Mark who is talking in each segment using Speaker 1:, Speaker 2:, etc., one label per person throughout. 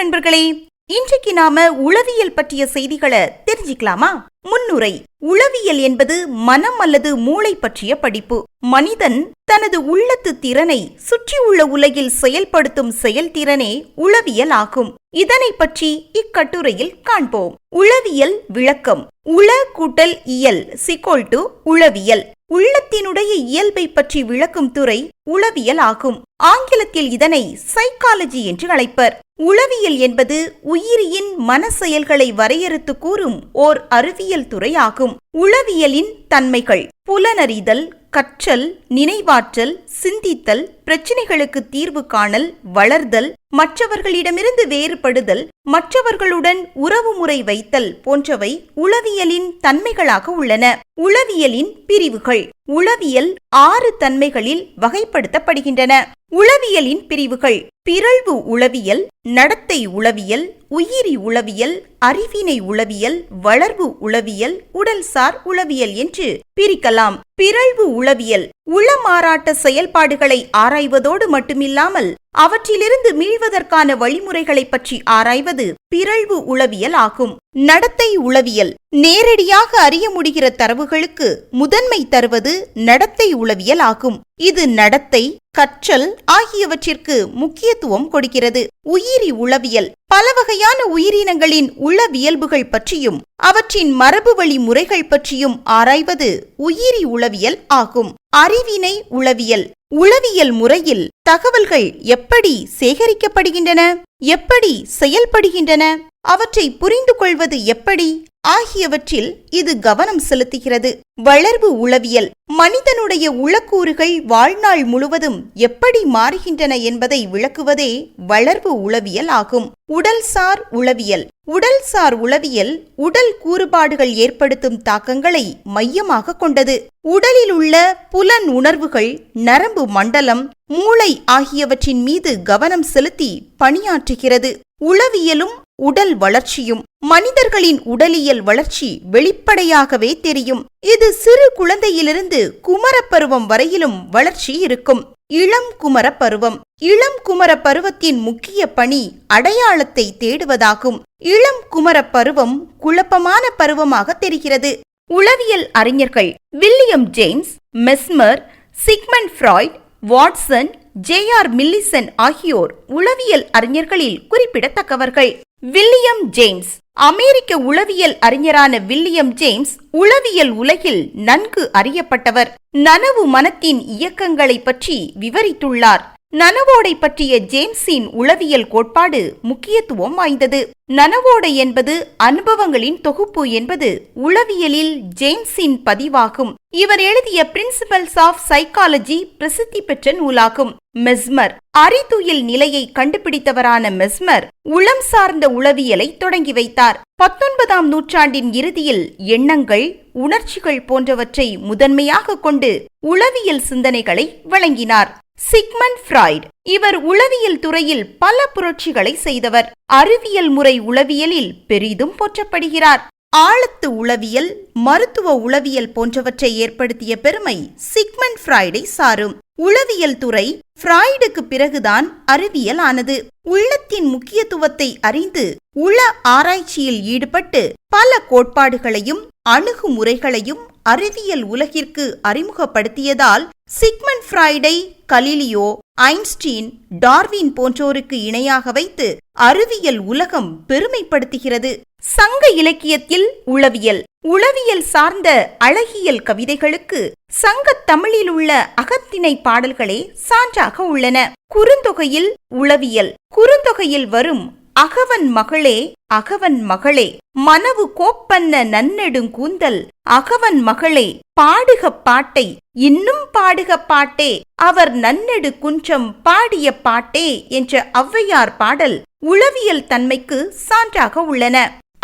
Speaker 1: நண்பர்களே இன்றைக்கு நாம உளவியல் பற்றிய செய்திகளை தெரிஞ்சுக்கலாமா? முன்னுரை உளவியல் என்பது மனம் அல்லது மூளை பற்றிய படிப்பு. மனிதன் தனது உள்ளத்து திறனை சுற்றியுள்ள உலகில் செயல்படுத்தும் செயல்திறனே உளவியல் ஆகும். இதனை பற்றி இக்கட்டுரையில் காண்போம். உளவியல் விளக்கம். உள கூட்டல் இயல் சிக்கோல் டு உளவியல். உள்ளத்தினுடைய இயல்பை பற்றி விளக்கும் துறை உளவியல் ஆகும். ஆங்கிலத்தில் இதனை சைக்காலஜி என்று அழைப்பர். உளவியல் என்பது உயிரியின் மன செயல்களை வரையறுத்து கூறும் ஓர் அறிவியல் துறையாகும். உளவியலின் தன்மைகள் புலனறிதல் கற்றல் நினைவாற்றல் சிந்தித்தல் பிரச்சினைகளுக்கு தீர்வு காணல் வளர்தல் மற்றவர்களிடமிருந்து வேறுபடுதல் மற்றவர்களுடன் உறவுமுறை வைத்தல் போன்றவை உளவியலின் தன்மைகளாக உள்ளன. உளவியலின் பிரிவுகள். உளவியல் ஆறு தன்மைகளில் வகைப்படுத்தப்படுகின்றன. உளவியலின் பிரிவுகள். பிறழ்வு உளவியல் நடத்தை உளவியல் உயிரி உளவியல் அறிவினை உளவியல் வளர்வு உளவியல் உடல்சார் உளவியல் என்று பிரிக்கலாம். பிறழ்வு உளவியல். உளமாறாட்ட செயல்பாடுகளை ஆராய்வதோடு மட்டுமில்லாமல் அவற்றிலிருந்து மீள்வதற்கான வழிமுறைகளை பற்றி ஆராய்வது பிறழ்வு உளவியல் ஆகும். நடத்தை உளவியல். நேரடியாக அறிய முடிகிற தரவுகளுக்கு முதன்மை தருவது நடத்தை உளவியல் ஆகும். இது நடத்தை கற்றல் ஆகியவற்றிற்கு முக்கியத்துவம் கொடுக்கிறது. உயிரி உளவியல். பல வகையான உயிரினங்களின் உளவியல்புகள் பற்றியும் அவற்றின் மரபு வழி முறைகள் பற்றியும் ஆராய்வது உயிரி உளவியல் ஆகும். அறிவினை உளவியல். உளவியல் முறையில் தகவல்கள் எப்படி சேகரிக்கப்படுகின்றன? எப்படி செயல்படுகின்றன? அவற்றை புரிந்து கொள்வது எப்படி? ஆகியவற்றில் இது கவனம் செலுத்துகிறது. வளர்வு உளவியல். மனிதனுடைய உளக்கூறுகள் வாழ்நாள் முழுவதும் எப்படி மாறுகின்றன என்பதை விளக்குவதே வளர்வு உளவியல் ஆகும். உடல்சார் உளவியல். உடல்சார் உளவியல் உடல் கூறுபாடுகள் ஏற்படுத்தும் தாக்கங்களை மையமாக கொண்டது. உடலில் உள்ள புலன் உணர்வுகள் நரம்பு மண்டலம் மூளை ஆகியவற்றின் மீது கவனம் செலுத்தி பணியாற்றுகிறது. உளவியலும் உடல் வளர்ச்சியும் மனிதர்களின் உடலியல் வளர்ச்சி வெளிப்படையாகவே தெரியும். இது சிறு குழந்தையிலிருந்து குமரப்பருவம் வரையிலும் வளர்ச்சி இருக்கும். இளம் குமர பருவம். இளம் குமர பருவத்தின் முக்கிய பணி அடையாளத்தை தேடுவதாகும். இளம் குமர பருவம் குழப்பமான பருவமாக தெரிகிறது. உளவியல் அறிஞர்கள் William James Mesmer Sigmund Freud Watson J R Millison ஆகியோர் உளவியல் அறிஞர்களில் குறிப்பிடத்தக்கவர்கள். William James. அமெரிக்க உளவியல் அறிஞரான வில்லியம் ஜேம்ஸ் உளவியல் உலகில் நன்கு அறியப்பட்டவர். நனவு மனத்தின் இயக்கங்களை பற்றி விவரித்துள்ளார். நனவோடை பற்றிய ஜேம்ஸின் உளவியல் கோட்பாடு முக்கியத்துவம் வாய்ந்தது. நனவோடை என்பது அனுபவங்களின் தொகுப்பு என்பது உளவியலில் ஜேம்ஸின் பதிவாகும். இவர் எழுதிய பிரின்சிபல்ஸ் ஆஃப் சைக்காலஜி பிரசித்தி பெற்ற நூலாகும். மெஸ்மர் அரிதுயில் நிலையை கண்டுபிடித்தவரான மெஸ்மர் உளம் சார்ந்த உளவியலை தொடங்கி வைத்தார். பத்தொன்பதாம் நூற்றாண்டின் இறுதியில் எண்ணங்கள் உணர்ச்சிகள் போன்றவற்றை முதன்மையாக கொண்டு உளவியல் சிந்தனைகளை வழங்கினார். Sigmund Freud. இவர் உளவியல் துறையில் பல புரட்சிகளை செய்தவர். அறிவியல் முறை உளவியலில் பெரிதும் போற்றப்படுகிறார். ஆழத்து உளவியல் மருத்துவ உளவியல் போன்றவற்றை ஏற்படுத்திய பெருமை சிக்மண்ட் ஃப்ராய்டை சாரும். உளவியல் துறை ஃப்ராய்டுக்கு பிறகுதான் அறிவியல் ஆனது உள்ளத்தின் முக்கியத்துவத்தை அறிந்து உள ஆராய்ச்சியில் ஈடுபட்டு பல கோட்பாடுகளையும் அணுகுமுறைகளையும் அறிவியல் உலகிற்கு அறிமுகப்படுத்தியதால் சிக்மன் ஃப்ராய்டை கலிலியோ ஐன்ஸ்டீன் டார்வின் போன்றோருக்கு இணையாக வைத்து அறிவியல் உலகம் பெருமைப்படுத்துகிறது. சங்க இலக்கியத்தில் உளவியல் உளவியல் சார்ந்த அழகியல் கவிதைகளுக்கு சங்க தமிழில் உள்ள அகத்திணை பாடல்களே சான்றாக உள்ளன. குறுந்தொகையில் உளவியல் குறுந்தொகையில் வரும் அகவன் மகளே அகவன் மகளே மனவு கோப்பன்ன நன்னெடுங்கூந்தல் அகவன் மகளே பாடுக பாட்டை இன்னும் பாடுக பாட்டே அவர் நன்னெடு குன்றம் பாடிய பாட்டே என்ற ஔவையார் பாடல் உளவியல் தன்மைக்கு சான்றாக உள்ளன.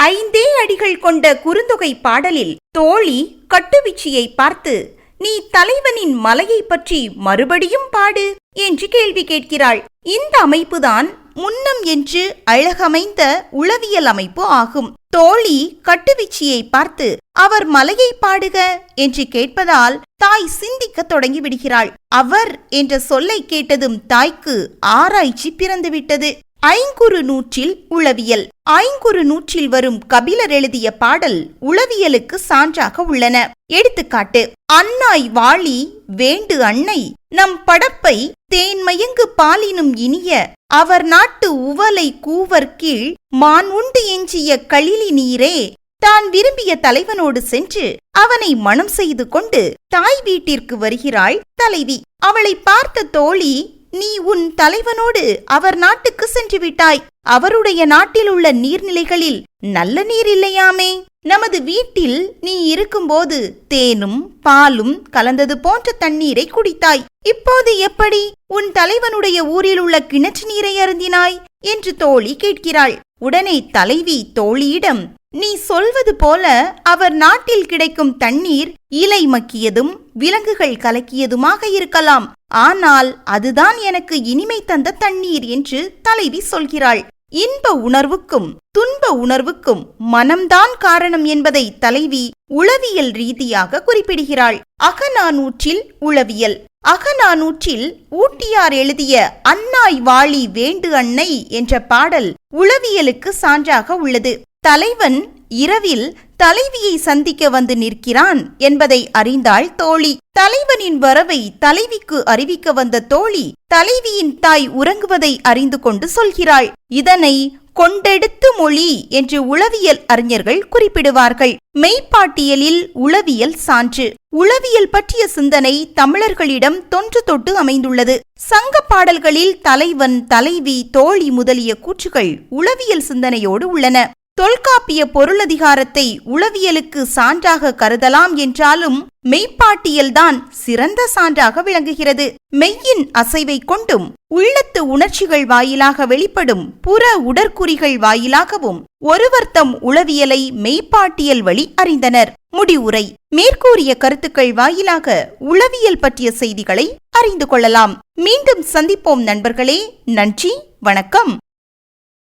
Speaker 1: ஐந்தே அடிகள் கொண்ட குறுந்தொகை பாடலில் தோழி கட்டுவிச்சியை பார்த்து நீ தலைவனின் மலையை பற்றி மறுபடியும் பாடு என்று கேள்வி கேட்கிறாள். இந்த அமைப்புதான் முன்னம் என்று அழகமைந்த உளவியல் அமைப்பு ஆகும். தோழி கட்டுவிச்சியை பார்த்து அவர் மலையை பாடுக என்று கேட்பதால் தாய் சிந்திக்க தொடங்கிவிடுகிறாள். அவர் என்ற சொல்லை கேட்டதும் தாய்க்கு ஆராய்ச்சி பிறந்துவிட்டது. ஐங்குறு நூற்றில் உளவியல். ஐங்குறு நூற்றில் வரும் கபிலர் எழுதிய பாடல் உளவியலுக்கு சான்றாக உள்ளன. எடுத்துக்காட்டு அன்னாய் வாழி வேண்டு அன்னை நம் படப்பை தேன்மயங்கு பாலினும் இனிய அவர் நாட்டு உவலை கூவர் கீழ் மான் உண்டு எஞ்சிய களிலி நீரே தான் விரும்பிய தலைவனோடு சென்று அவனை மணம் செய்து கொண்டு தாய் வீட்டிற்கு வருகிறாள் தலைவி. அவளை பார்த்த தோழி நீ உன் தலைவனோடு அவர் நாட்டுக்கு சென்று விட்டாய். அவருடைய நாட்டில் உள்ள நீர்நிலைகளில் நல்ல நீர் இல்லையாமே? நமது வீட்டில் நீ இருக்கும்போது தேனும் பாலும் கலந்தது போன்ற தண்ணீரை குடித்தாய். இப்போது எப்படி? உன் தலைவனுடைய ஊரில் உள்ள கிணற்று நீரை அருந்தினாய்? என்று தோழி கேட்கிறாள். உடனே தலைவி தோழியிடம் நீ சொல்வது போல அவர் நாட்டில் கிடைக்கும் தண்ணீர் இலை மக்கியதும் விலங்குகள் கலக்கியதுமாக இருக்கலாம். ஆனால் அதுதான் எனக்கு இனிமை தந்த தண்ணீர் என்று தலைவி சொல்கிறாள். இன்ப உணர்வுக்கும் துன்ப உணர்வுக்கும் மனம்தான் காரணம் என்பதை தலைவி உளவியல் ரீதியாக குறிப்பிடுகிறாள். அகநானூற்றில் உளவியல். அகநானூற்றில் ஊட்டியார் எழுதிய அன்னாய் வாழி வேண்டு அன்னை என்ற பாடல் உளவியலுக்கு சான்றாக உள்ளது. தலைவன் இரவில் தலைவியை சந்திக்க வந்து நிற்கிறான் என்பதை அறிந்தாள் தோழி. தலைவனின் வரவை தலைவிக்கு அறிவிக்க வந்த தோழி தலைவியின் தாய் உறங்குவதை அறிந்து கொண்டு சொல்கிறாள் இதனை கொண்டெடுத்து மொழி என்று உளவியல் அறிஞர்கள் குறிப்பிடுவார்கள். மெய்ப்பாட்டியலில் உளவியல் சான்று. உளவியல் பற்றிய சிந்தனை தமிழர்களிடம் தொன்று தொட்டு அமைந்துள்ளது. சங்க பாடல்களில் தலைவன் தலைவி தோழி முதலிய கூற்றுகள் உளவியல் சிந்தனையோடு உள்ளன. தொல்காப்பிய பொருளதிகாரத்தை உளவியலுக்கு சான்றாக கருதலாம் என்றாலும் மெய்ப்பாட்டியல்தான் சிறந்த சான்றாக விளங்குகிறது. மெய்யின் அசைவை கொண்டும் உள்ளத்து உணர்ச்சிகள் வாயிலாக வெளிப்படும் புற உடற்குறிகள் வாயிலாகவும் ஒருவர் தம் உளவியலை மெய்ப்பாட்டியல் வழி அறிந்தனர். முடிவுரை. மேற்கூறிய கருத்துக்கள் வாயிலாக உளவியல் பற்றிய செய்திகளை அறிந்து கொள்ளலாம். மீண்டும் சந்திப்போம் நண்பர்களே. நன்றி. வணக்கம்.